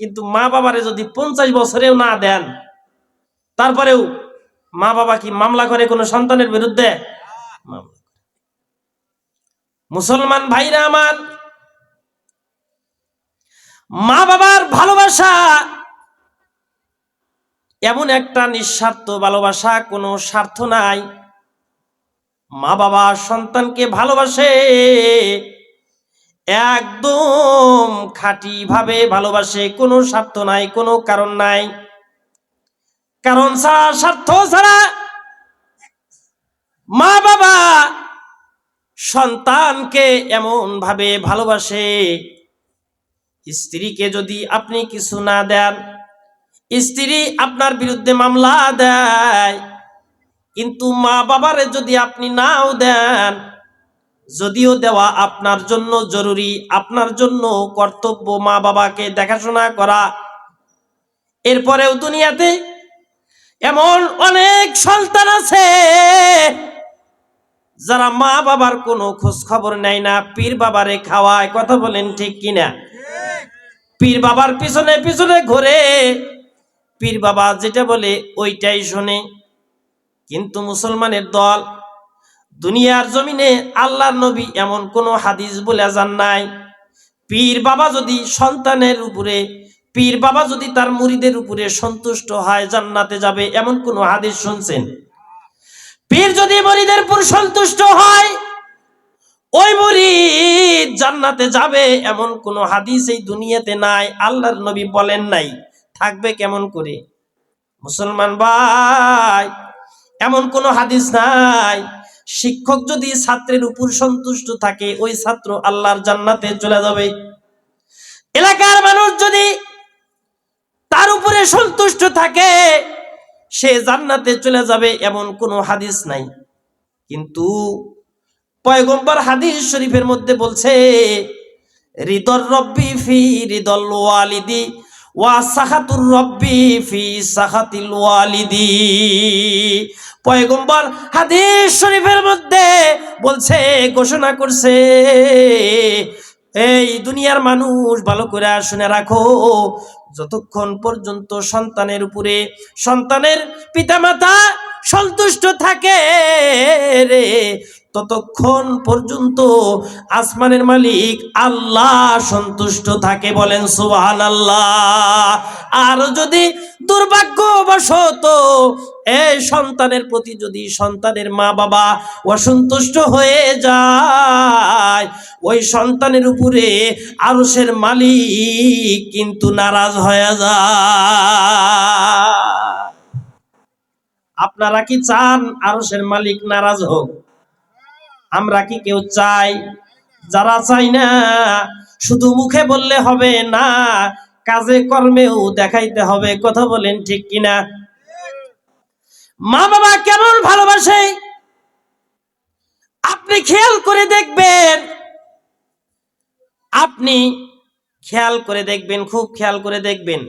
কিন্তু মা বাবারে যদি পঞ্চাশ বছরেও না দেন, তারপরেও মা বাবা কি মামলা করে কোনো সন্তানের বিরুদ্ধে? মুসলমান ভাইরা আমার, মা বাবার ভালোবাসা এমন একটা নিঃস্বার্থ ভালোবাসা, কোনো স্বার্থ নাই। মা বাবা সন্তানকে ভালোবাসে একদম খাঁটি ভাবে ভালোবাসে, কোনো স্বার্থ নাই, কোনো কারণ নাই। কারণ ছাড়া স্বার্থ ছাড়া মা বাবা সন্তানকে এমন ভাবে ভালোবাসে, স্ত্রীকে যদি আপনি কিছু না দেন, স্ত্রী আপনার বিরুদ্ধে মামলা দেয়, কিন্তু মা বাবারে যদি আপনি নাও দেন যদিও দেওয়া আপনার জন্য জরুরি, আপনার জন্য কর্তব্য মা বাবাকে দেখাশোনা করা। এরপরেও দুনিয়াতে এমন অনেক সন্তান আছে, যারা মা বাবার কোনো খোঁজ খবর নেয় না পীর বাবারে খাওয়ায়। কথা বলেন ঠিক কিনা? পীর বাবার পিছনে পিছনে ঘুরে। পীর বাবা যেটা বলে, ওইটাই শোনে। কিন্তু মুসলমানের দল দুনিয়ার জমিনে আল্লাহর নবী এমন কোনো হাদিস বলে যান নাই। পীর বাবা যদি সন্তানের উপরে, পীর বাবা যদি তার মুরিদের উপরে সন্তুষ্ট হয়, জান্নাতে যাবে এমন কোনো হাদিস শুনছেন? পীর যদি মরিদের উপর সন্তুষ্ট হয়, ওই মুরিদ জান্নাতে যাবে এমন কোনো হাদিস এই দুনিয়াতে নাই, আল্লাহর নবী বলেন নাই। থাকবে কেমন করে? মুসলমান ভাই, এমন কোনো হাদিস নাই। শিক্ষক যদি ছাত্রের উপর সন্তুষ্ট থাকে, ওই ছাত্র আল্লাহর জান্নাতে চলে যাবে। এলাকার মানুষ যদি তার উপরে সন্তুষ্ট থাকে, সে জান্নাতে চলে যাবে এমন কোনো হাদিস নাই। কিন্তু পয়গম্বর হাদিস শরীফের মধ্যে বলছে হৃদর রব্বি ফি হৃদল ওয়ালিদি ওয়া সাহাতুর মধ্যে বলছে, ঘোষণা করছে, এই দুনিয়ার মানুষ ভালো করে শুনে রাখো, যতক্ষণ পর্যন্ত সন্তানের উপরে, সন্তানের পিতামাতা সন্তুষ্ট থাকে রে ততক্ষণ পর্যন্ত আসমানের মালিক আল্লাহ সন্তুষ্ট থাকে বলেন সুবহান আল্লাহ আর যদি দুর্ভাগ্যবশত এই সন্তানের প্রতি যদি সন্তানের মা বাবা অসন্তুষ্ট হয়ে যায়, ওই সন্তানের উপরে আরসের মালিক কিন্তু নারাজ হয়ে যায়। আপনারা কি চান আরসের মালিক নারাজ হোক? আমরা কি কেউ চাই? যারা চাই না, শুধু মুখে বললে হবে না, কাজে কর্মেও দেখাইতে হবে। কথা বলেন ঠিক কিনা? মা বাবা কেমন ভালোবাসে? আপনি খেয়াল করে দেখবেন। আপনি খেয়াল করে দেখবেন, খুব খেয়াল করে দেখবেন।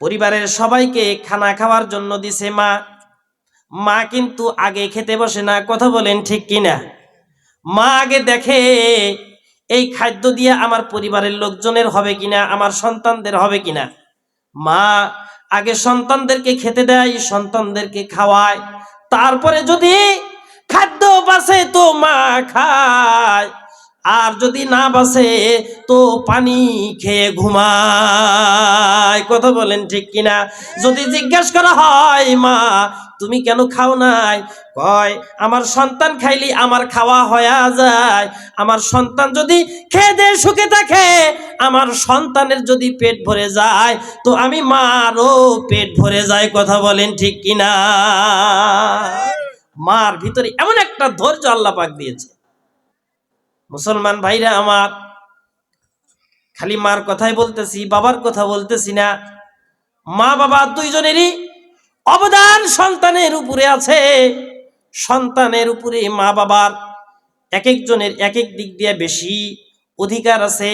পরিবারের সবাইকে খানা খাওয়ার জন্য দিছে মা। মা কিন্তু আগে খেতে বসে না, কথা বলেন ঠিক কিনা? মা আগে দেখে এই খাদ্য দিয়ে আমার পরিবারের লোকজনের হবে কিনা, আমার সন্তানদের হবে কিনা? মা আগে সন্তানদেরকে খেতে দেয়, সন্তানদেরকে খাওয়ায়। তারপরে যদি খাদ্য বাসে তো মা খায়, আর যদি না বাসে তো পানি খেয়ে ঘুমায়। কথা বলেন ঠিক কিনা? যদি জিজ্ঞেস করা হয় মা তুমি কেন খাও নাই? কয়, আমার সন্তান খাইলি আমার খাওয়া হয়ে যায়। আমার সন্তান যদি খেয়ে দে সুখে থাকে, আমার সন্তানের যদি পেট ভরে যায়, তো আমি মারও পেট ভরে যায়, কথা বলেন ঠিক কিনা? মার ভিতরে এমন একটা ধৈর্য আল্লাহ পাক দিয়েছে। মুসলমান ভাইরা আমার, খালি মার কথাই বলতেছি, বাবার কথা বলতেছি না। মা বাবা দুইজনেরই অবদান সন্তানের উপরে আছে। সন্তানের উপরে মা বাবার এক একজনের এক এক দিক দিয়ে বেশি অধিকার আছে।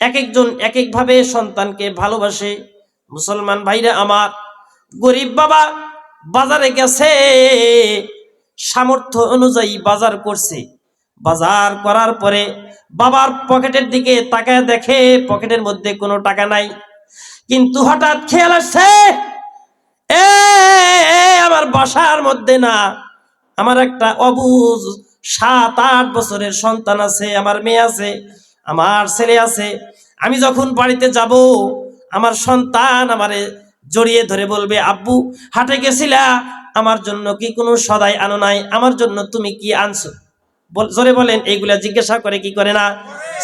এক একজন এক একভাবে সন্তানকে ভালোবাসে। মুসলমান ভাইরা আমার, গরিব বাবা বাজারে গেছে। সামর্থ্য অনুযায়ী বাজার করছে। বাজার করার পরে বাবার পকেটের দিকে তাকায় দেখে পকেটের মধ্যে কোনো টাকা নাই। কিন্তু হঠাৎ খেয়াল আসছে আমার বাসার মধ্যে না, আমার একটা অবুজ সাত, আট বছরের সন্তান আছে, আমার মেয়ে আছে, আমার ছেলে আছে। আমি যখন বাড়িতে যাব, আমার সন্তান আমারে জড়িয়ে ধরে বলবে, আব্বু, হাটে গেছিলা? আমার জন্য কি কোনো সদাই আনো নাই? আমার জন্য তুমি কি আনছো? জোরে বলেন, এইগুলা জিজ্ঞাসা করে কি করে না?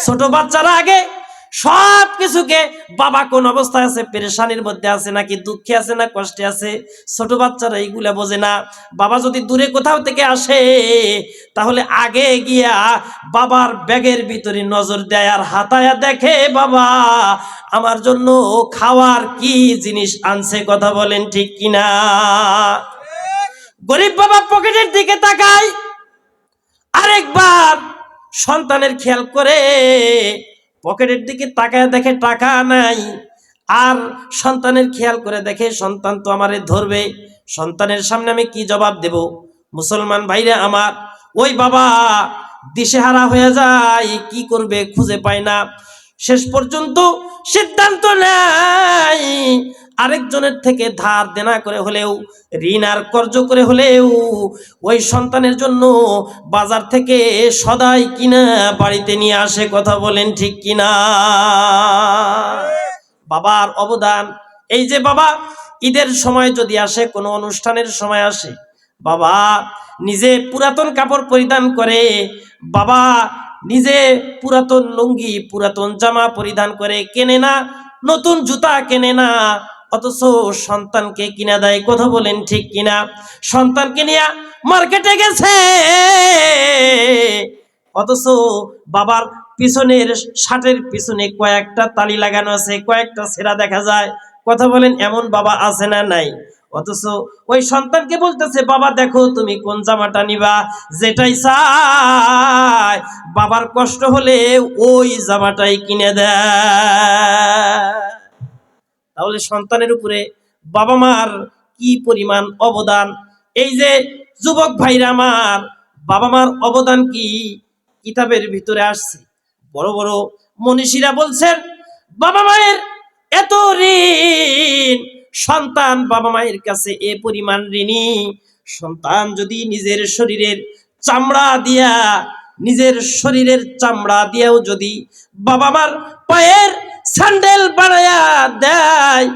ছোট বাচ্চারা আগে সব কিছুকে বাবা কোন অবস্থায় আছে, পেরেশানির মধ্যে আছে, নাকি দুঃখে আছে, না কষ্টে আছে, ছোট বাচ্চারা এইগুলা বোঝে না। বাবা যদি দূরে কোথাও থেকে আসে, তাহলে আগে গিয়া বাবার ব্যাগের ভিতরে নজর দেয় আর হাতায়া দেখে, বাবা, আমার জন্য খাওয়ার কি জিনিস আনছে, কথা বলেন ঠিক কিনা? গরিব বাবা পকেটের দিকে তাকায়, আরেকবার সন্তানের খেয়াল করে পকেটের দিকে তাকায় দেখে টাকা নাই। আর সন্তানের খেয়াল করে দেখে সন্তান তো আমারে ধরবে। সন্তানের সামনে আমি কি জবাব দেব? মুসলমান ভাইরা আমার, ওই বাবা দিশেহারা হয়ে যায়, কি করবে খুঁজে পায় না। শেষ পর্যন্ত সিদ্ধান্ত নেয়। আরেকজনের থেকে ধার দেনা করে হলেও, ঋণ আর কর্য করে হলেও, ওই সন্তানের জন্য বাজার থেকে সদাই কিনা বাড়িতে নিয়ে আসে কথা বলেন ঠিক কিনা? বাবার অবদান। এই যে বাবা, ঈদের সময় যদি আসে, কোনো অনুষ্ঠানের সময় আসে, বাবা নিজে পুরাতন কাপড় পরিধান করে, বাবা নিজে পুরাতন লুঙ্গি, পুরাতন জামা পরিধান করে কেনে না, নতুন জুতা কেনে না, অথচ সন্তানকে কিনা দেয় কথা বলেন ঠিক কিনা? সন্তানকে নিয়ে মার্কেটে গেছে। অথচ বাবার পিছনের শার্টের পিছনে কয়েকটা তালি লাগানো আছে, কয়েকটা সেরা দেখা যায়। কথা বলেন, এমন বাবা আছে না নাই? অথচ ওই সন্তানকে বলতেছে, বাবা, দেখো তুমি কোন জামাটা নিবা? যেটাই চাই বাবার কষ্ট হলে ওই জামাটাই কিনে দেয়। তাহলে সন্তানের উপরে বাবা মার কি পরিমাণ অবদান? এই যে যুবক ভাইরা আমার, বাবা মার অবদান কি? কিতাবের ভিতরে আসছে। বড় বড় মনীষীরা বলছেন, বাবা মায়ের এত ঋণ সন্তান বাবা মায়ের কাছে এ পরিমাণ ঋণী। সন্তান যদি নিজের শরীরের চামড়া দিয়া, নিজের শরীরের চামড়া দিয়েও যদি বাবা মার পায়ের স্যান্ডেল বানায়া দেয়,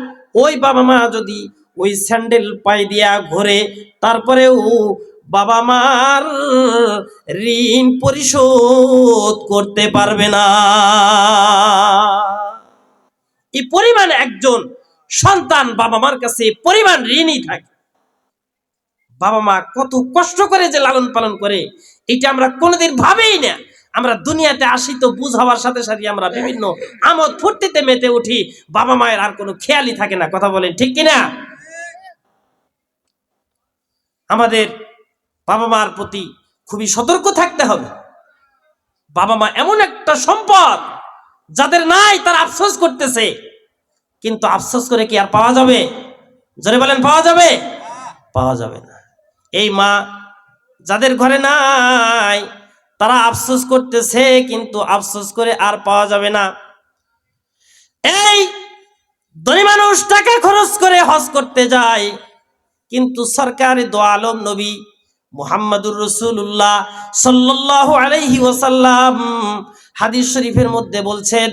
ওই বাবা মা যদি ওই স্যান্ডেল পায়ে দিয়া ঘোরে, তারপরেও বাবা মার ঋণ পরিশোধ করতে পারবে না। এই পরিমাণ একজন সন্তান বাবা মার কাছে পরিমাণ ঋণই থাকে। বাবা মা কত কষ্ট করে যে লালন পালন করে, এটা আমরা কোনোদিন ভাবেই না। আমরা দুনিয়াতে আসি তো বুঝ হওয়ার সাথে সাথে আমরা বিভিন্ন আমোদ ফুর্তিতে মেতে উঠি, বাবা মায়ের আর কোনো খেয়ালই থাকে না, কথা বলেন ঠিক কিনা? আমাদের বাবা মার প্রতি খুবই সতর্ক থাকতে হবে। বাবা মা এমন একটা সম্পদ যাদের নাই তারা আফসোস করতেছে। কিন্তু আফসোস করে কি আর পাওয়া যাবে? জোরে বলেন, পাওয়া যাবে? পাওয়া যাবে না। এই মা যাদের ঘরে নাই, তারা আফসোস করতেছে, কিন্তু আফসোস করে আর পাওয়া যাবে না। এই ধনী মানুষ টাকা খরচ করে হজ করতে যায়, কিন্তু সরকার দো আলম নবী মুহাম্মাদুর রসুল্লাহ সাল্লাল্লাহু আলাইহি ওয়াসাল্লাম হাদিস শরীফের মধ্যে বলছেন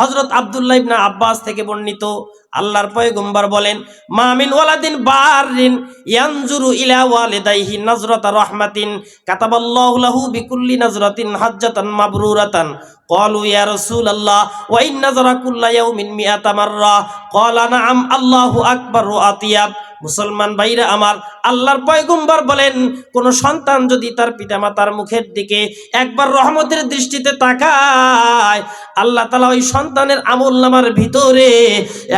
হযরত আব্দুল্লাহ ইবনে আব্বাস থেকে বর্ণিত আল্লাহর পয়গম্বর বলেন মা মিন ওয়ালাদিন বারিন ইয়ানজুরু ইলা ওয়ালিদাইহি নাজরাতা রাহমাতিন কাতাবাল্লাহু লাহু বিকুল্লি নাজরাতিন হাজ্জাতান মাবরুরাতান قالوا يا رسول الله وإن نظر كل يوم مئة مرة قال نعم الله أكبر وأطيب মুসলমান ভাইরা আমার আল্লাহর পয়গম্বর বলেন, কোন সন্তান যদি তার পিতামাতার মুখের দিকে একবার রহমতের দৃষ্টিতে তাকায়, আল্লাহ তালা ওই সন্তানের আমল নামার ভিতরে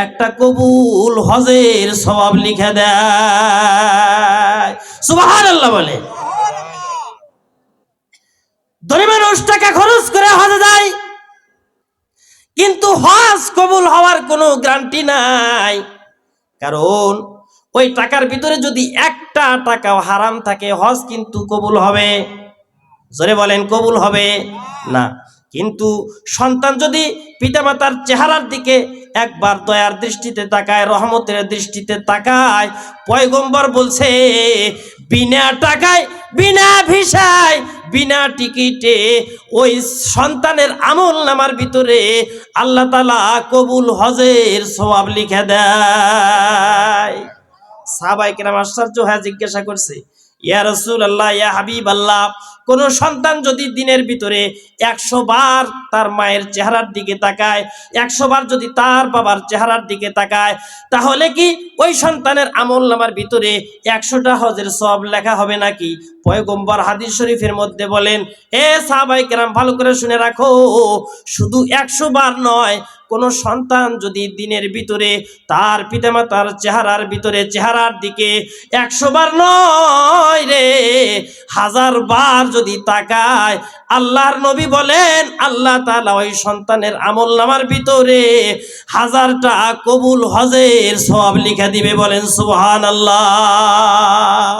একটা কবুল হজের স্বভাব লিখে দেয়। সুবাহান আল্লাহ বলে মানুষ টাকা খরচ করে হজে যায়, কিন্তু হজ কবুল হওয়ার কোনো গ্যারান্টি নাই, কারণ ওই টাকার ভিতরে যদি একটা টাকাও হারাম থাকে, হজ কিন্তু কবুল হবে। জোরে বলেন, কবুল হবে? না। কিন্তু সন্তান যদি পিতামাতার চেহারার দিকে একবার দয়ার দৃষ্টিতে তাকায়, রহমতের দৃষ্টিতে তাকায়, পয়গম্বর বলছে, বিনা টাকায়, বিনা ভিসায়, বিনা টিকিটে ওই সন্তানের আমল নামার ভিতরে আল্লাহ তালা কবুল হজের সবাব লিখে দেয়। জিজ্ঞাসা করছে, ইয়া রসুল আল্লাহ ইয়া হাবিব আল্লাহ কোন সন্তান যদি দিনের ভিতরে একশো বার তার মায়ের চেহারার দিকে তাকায়, একশো বার যদি তার বাবার চেহারার দিকে তাকায়, তাহলে কি ওই সন্তানের আমল নামার ভিতরে একশোটা হজের সব লেখা হবে নাকি? পয়গম্বর হাদিস শরীফের মধ্যে বলেন, এ সাহাবাই কেরাম, ভালো করে শুনে রাখো, শুধু একশো বার নয় কোন সন্তান যদি দিনের ভিতরে তার পিতামাতার চেহারার ভিতরে চেহারার দিকে একশো বার নয় রে, হাজার বার যদি তাকায়, আল্লাহর নবী বলেন, আল্লাহ তালা ওই সন্তানের আমল নামার ভিতরে হাজারটা কবুল হজের সব লিখে দিবে বলেন সুবহান আল্লাহ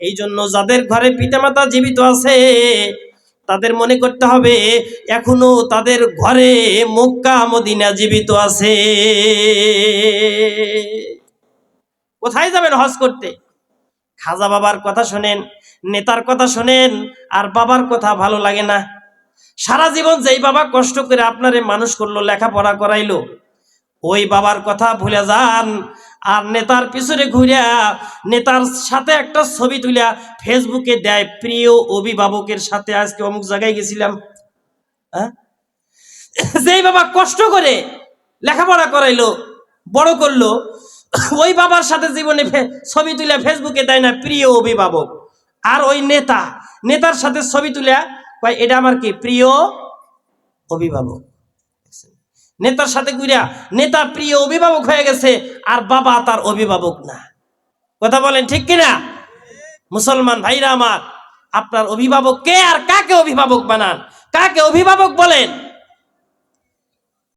এই জন্য যাদের ঘরে পিতামাতা জীবিত আছে তাদের মনে করতে হবে, এখনও তাদের ঘরে মক্কা, মদিনা জীবিত আছে। কোথায় যাবেন হজ করতে? খাজা বাবার কথা শোনেন, নেতার কথা শোনেন, আর বাবার কথা ভালো লাগে না। সারা জীবন যেই বাবা কষ্ট করে আপনারে মানুষ করল, লেখাপড়া করাইলো, ওই বাবার কথা ভুলে যান আর নেতার পিছনে ঘুরিয়া নেতার সাথে একটা ছবি তুলিয়া ফেসবুকে দেয়, প্রিয় অভিভাবকের সাথে আজকে অমুক জায়গায় গেছিলাম। হ্যাঁ? যেই বাবা কষ্ট করে লেখাপড়া করাইলো, বড় করল, ওই বাবার সাথে জীবনে ছবি তুলে ফেসবুকে দেয় না, প্রিয় অভিভাবক। আর ওই নেতা, নেতার সাথে ছবি তুলে এটা আমার কি, প্রিয় অভিভাবক? নেতার সাথে কুইরা, নেতা প্রিয় অভিভাবক হয়ে গেছে, আর বাবা তার অভিভাবক না। কথা বলেন ঠিক কিনা? মুসলমান ভাইরা আমার, আপনার অভিভাবক কে আর কাকে অভিভাবক বানান? কাকে অভিভাবক বলেন?